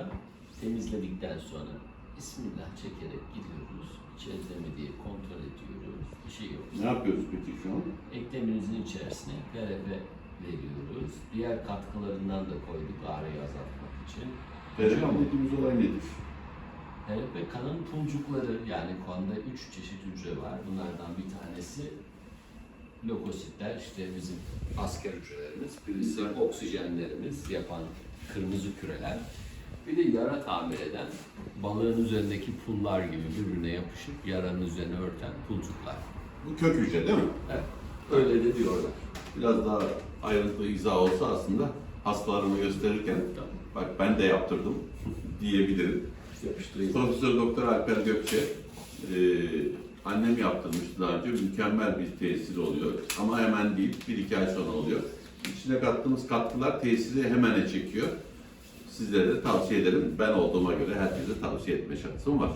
sonra temizledikten sonra Bismillah çekerek gidiyoruz. İçeride mi diye kontrol ediyoruz. Bir şey yok. Ne yapıyoruz peki şu an? Ekleminizin içerisine PRP veriyoruz. Diğer katkılarından da koyduk ağrıyı azaltmak için. PRP dediğimiz olay nedir? PRP kanın pulcukları yani kanda üç çeşit hücre var. Bunlardan bir tanesi lökositler işte bizim asker hücrelerimiz. Birisi oksijenlerimiz yapan kırmızı küreler. Bir de yara tamir eden balığın üzerindeki pullar gibi birbirine yapışıp yaranın üzerine örten pulcuklar. Bu kök hücre değil mi? Evet. Öyle de diyorlar. Biraz daha ayrıntılı izah olsa aslında hastalarımı gösterirken Tamam. bak ben de yaptırdım diyebilirim. Yapıştırayım. Profesör Doktor Alper Gökçe e, annem yaptırmıştı daha önce. Mükemmel bir tesir oluyor. Ama hemen değil, bir iki ay sonra oluyor. İçine kattığımız katkılar tesiri hemen çekiyor. Sizlere de tavsiye ederim. Ben olduğuma göre herkese tavsiye etme şansım var.